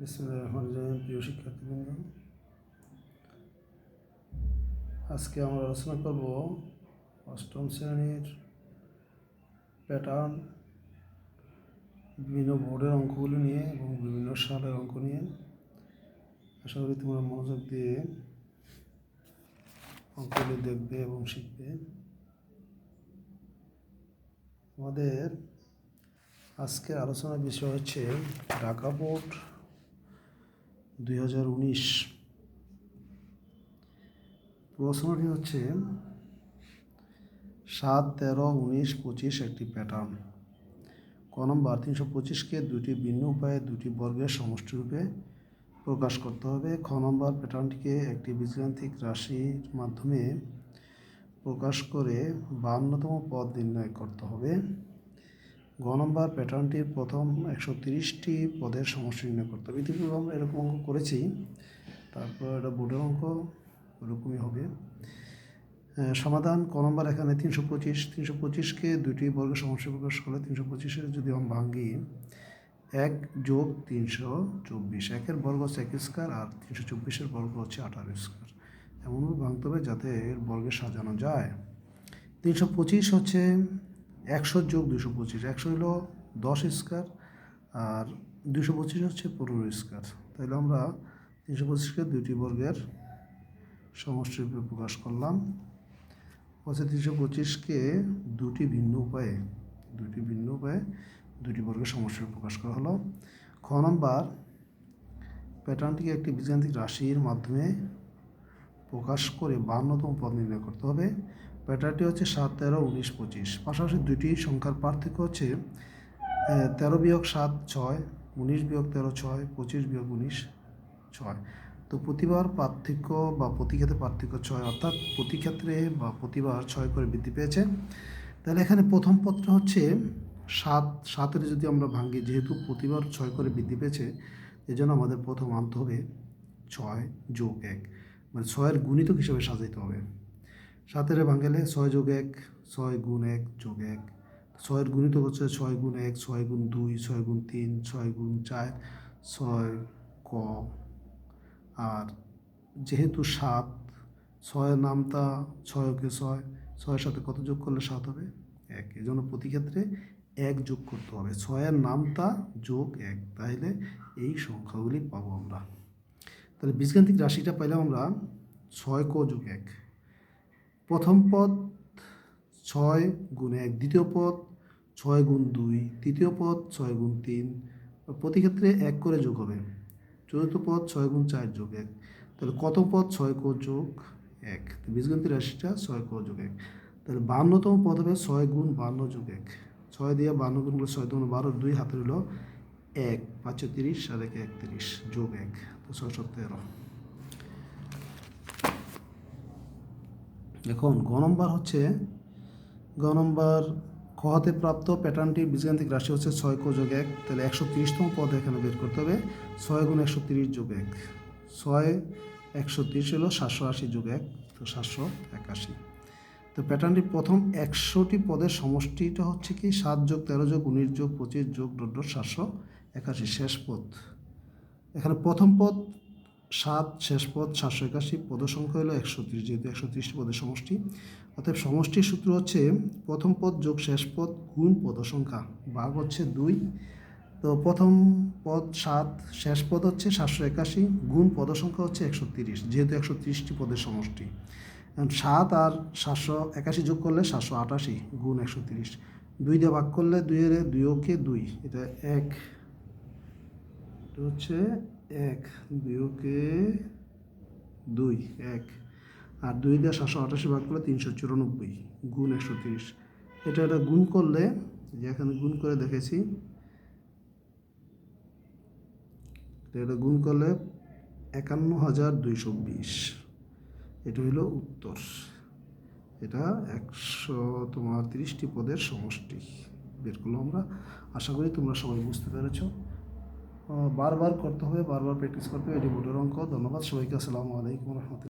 প্রিয় শিক্ষার্থীবৃন্দ, আজকে আমরা আলোচনা করব অষ্টম শ্রেণির প্যাটার্ন বিভিন্ন বোর্ডের অঙ্কগুলি নিয়ে এবং বিভিন্ন সালের অঙ্ক নিয়ে। আশা করি তোমরা মনোযোগ দিয়ে অঙ্কগুলি দেখবে এবং শিখবে। আমাদের আজকের আলোচনার বিষয় হচ্ছে ঢাকা বোর্ড প্রশ্নটি হচ্ছে, সাত তেরো উনিশ পঁচিশ একটি প্যাটার্ন ক নম্বর, তিনশো পঁচিশকে দুটি ভিন্ন উপায়ে দুটি বর্গের সমষ্টিরূপে প্রকাশ করতে হবে। খ নম্বর প্যাটার্নটিকে একটি বীজগান্তিক রাশির মাধ্যমে প্রকাশ করে বাহান্নতম পদ নির্ণয় করতে হবে। গ নম্বর প্যাটার্নটির প্রথম একশো তিরিশটি পদের সমস্যা নির্ণয় করতে হবে। ইতিপূর্বে আমরা এরকম অঙ্ক করেছি। তারপর এটা বোর্ডের অঙ্ক, ওরকমই হবে। সমাধান ক নম্বর এখানে তিনশো পঁচিশ। তিনশো পঁচিশকে দুটি বর্গের সমস্যা প্রকাশ করলে তিনশো পঁচিশের যদি আমরা ভাঙ্গি এক যোগ তিনশো চব্বিশ। একের বর্গ হচ্ছে এক স্কোয়ার আর তিনশো চব্বিশের বর্গ হচ্ছে আঠারো স্কোয়ার। এমনভাবে ভাঙতে হবে যাতে এর বর্গে সাজানো যায়। তিনশো পঁচিশ হচ্ছে একশো যোগ দুশো পঁচিশ। একশো হলো দশ স্কোয়ার আর দুশো পঁচিশ হচ্ছে পনেরো স্কোয়ার। তাহলে আমরা তিনশো পঁচিশকে দুইটি বর্গের সমষ্টি রূপে প্রকাশ করলাম। হচ্ছে তিনশো পঁচিশকে দুটি ভিন্ন উপায়ে, দুটি ভিন্ন উপায়ে দুটি বর্গের সমষ্টি প্রকাশ করা হলো। খ নম্বর, প্যাটার্নটিকে একটি বীজগান্তিক রাশির মাধ্যমে প্রকাশ করে বাহান্নতম পদ নির্ণয় করতে হবে। প্যাটার্নটি হচ্ছে সাত, তেরো, উনিশ, পঁচিশ। পাশাপাশি দুইটি সংখ্যার পার্থক্য হচ্ছে তেরো বিয়োগ সাত, ছয়, উনিশ বিয়োগ তেরো, ছয়, পঁচিশ বিয়োগ উনিশ, ছয়। তো প্রতিবার পার্থক্য বা প্রতি ক্ষেত্রে পার্থক্য ছয়, অর্থাৎ প্রতি ক্ষেত্রে বা প্রতিবার ছয় করে বৃদ্ধি পেয়েছে। তাহলে এখানে প্রথম পত্র হচ্ছে সাত। সাতের যদি আমরা ভাঙি, যেহেতু প্রতিবার ছয় করে বৃদ্ধি পেয়েছে, এজন্য আমাদের প্রথম আনতে হবে ছয় যোগ এক। মানে ছয়ের গুণিতক হিসেবে সাজাইতে হবে। সাতের ভাঙালে ছয় যোগ এক, ছয় গুণ এক যোগ এক। ছয়ের গুণিত হচ্ছে ছয় গুণ এক, ছয় গুণ দুই, ছয় গুণ তিন, ছয় গুণ চার, ছয় ক। আর যেহেতু সাত, ছয়ের নামতা ছয়কে ছয়, ছয়ের সাথে কত যোগ করলে সাত হবে? এক। এই জন্য প্রতি ক্ষেত্রে এক যোগ করতে হবে। ছয়ের নামতা যোগ এক, তাহলে এই সংখ্যাগুলি পাবো আমরা। তাহলে বীজগান্তিক রাশিটা পাইলাম আমরা ছয় ক যোগ এক। প্রথম পদ ছয় গুণ এক, দ্বিতীয় পদ ছয় গুণ দুই, তৃতীয় পদ ছয় গুণ তিন। প্রতি ক্ষেত্রে এক করে যোগ হবে। চতুর্থ পদ ছয় গুণ চার যোগ এক। তাহলে কত পদ ছয় কো যোগ এক? বীজগণিত রাশিটা ছয় কো যোগ এক। তাহলে বান্নতম পদ হবে ছয় গুণ বান্ন যোগ এক। ছয় দিয়ে বান্ন গুণ করলে ছয় দুগুণ বারো, দুই হাতে হলো এক, পাঁচশো তিরিশ আর এক একত্রিশ যোগ এক। তো ছয়শো তেরো এখন গ নম্বর হচ্ছে, গ নম্বর, খ হাতে প্রাপ্ত প্যাটার্নটি বীজগান্তিক রাশি হচ্ছে ছয় কো যোগ এক, তাহলে একশো তিরিশতম পদ এখানে বের করতে হবে, ছয় গুণ একশো তিরিশ যোগ এক। ছয়, একশো তিরিশ হলো সাতশো আশি যোগ এক, তো সাতশো একাশি। তো প্যাটার্নটির প্রথম একশোটি পদের সমষ্টিটা হচ্ছে কি, সাত যোগ তেরো যোগ উনিশ যোগ পঁচিশ যোগ ডট সাতশো একাশি, শেষ পদ। এখানে প্রথম পদ সাত শেষ পদ সাতশো একাশি পদ সংখ্যা হলো একশো তিরিশ, যেহেতু একশো ত্রিশটি পদের সমষ্টি। অতএব সমষ্টির সূত্র হচ্ছে প্রথম পদ যোগ শেষ পদ গুণ পদ সংখ্যা ভাগ হচ্ছে দুই। তো প্রথম পদ সাত, শেষ পদ হচ্ছে সাতশো একাশি, গুণ পদ সংখ্যা হচ্ছে একশো তিরিশ, যেহেতু একশো তিরিশটি পদের সমষ্টি। সাত আর সাতশো একাশি যোগ করলে সাতশো আটাশি, গুণ একশো তিরিশ। দুই দিয়ে ভাগ করলে দুইয়ের দুই ওকে দুই, এটা এক। হচ্ছে এক দুইকে দুই, এক। আর দুই দিয়ে সাতশো আটাশি ভাগ করলে তিনশো চুরানব্বই, গুণ একশো তিরিশ। এটা এটা গুণ করলে, যে এখানে গুণ করে দেখেছি, এটা গুণ করলে একান্ন হাজার দুইশো বিশ। এটা হলো উত্তর। এটা একশো তোমার তিরিশটি পদের সমষ্টি। বের করলাম আমরা। আশা করি তোমরা সবাই বুঝতে পেরেছ। বারবার করতে হবে, বারবার প্র্যাকটিস করতে হবে। এটি বোর্ডের অঙ্ক। ধন্যবাদ সবাইকে। আসসালামু আলাইকুম রহমতুল্লাহ।